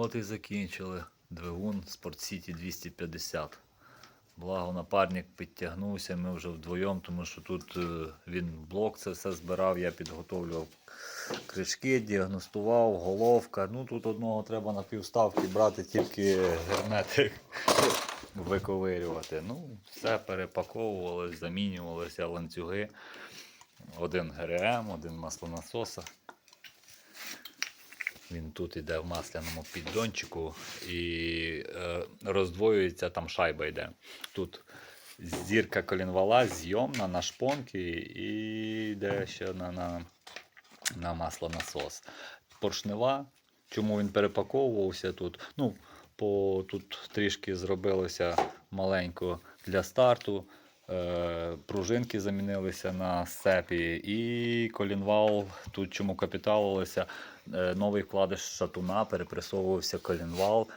от і закінчили. Двигун Sport City 250. Благо напарник підтягнувся, ми вже вдвоєм, тому що тут е, він блок це все збирав, я підготовлював кришки, діагностував, головка. Ну тут одного треба на півставки брати, тільки герметик виковирювати. Ну, все перепаковувалось, замінювалися ланцюги. Один ГРМ, один маслонасоса. Він тут іде в масляному піддончику і е, роздвоюється, там шайба йде. Тут зірка колінвала зйомна на шпонки і йде ще на, на, на маслонасос. Поршнева, чому він перепаковувався тут? Ну, по, тут трішки зробилося маленько для старту. Е, пружинки замінилися на сцепі, і колінвал тут чому капіталилося. Е, новий вкладиш шатуна, перепресовувався колінвал.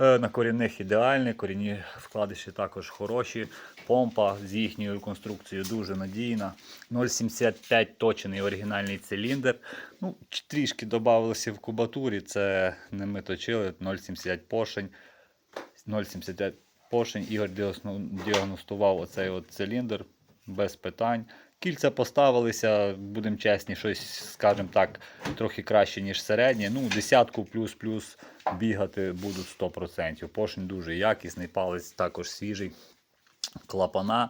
Е, На корінних ідеальний, корінні вкладиші також хороші. Помпа з їхньою конструкцією дуже надійна. 0,75 точений оригінальний циліндр. Ну, трішки додавалося в кубатурі, це не ми точили, 0,75 поршень. 0,75 поршень. Ігор діагностував оцей от циліндр без питань. Кільця поставилися, будемо чесні, щось, скажімо так, трохи краще, ніж середнє. Ну, десятку плюс-плюс бігати будуть 100%. Поршень дуже якісний, палець також свіжий. Клапана.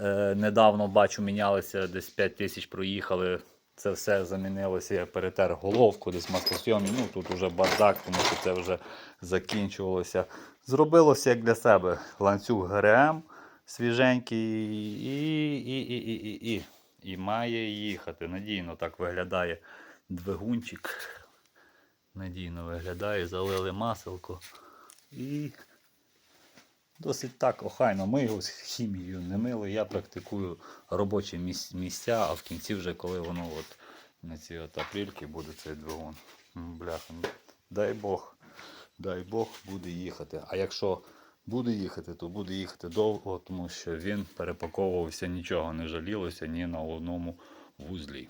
Е, недавно бачу, мінялися, десь 5 тисяч проїхали. Це все замінилося. Я перетер головку, десь маслосйомні. Ну тут вже бардак, тому що це вже закінчувалося. Зробилося як для себе. Ланцюг ГРМ свіженький і, і, і, і, і, і. і має їхати. Надійно так виглядає двигунчик. Надійно виглядає, залили маселко. І досить так охайно. Ми його з хімією не мили. Я практикую робочі місця, а в кінці вже коли воно от на ці от апрільки буде цей двигун. Бляха, ну, дай Бог, дай Бог буде їхати. А якщо буде їхати, то буде їхати довго, тому що він перепаковувався, нічого не жалілося ні на одному вузлі.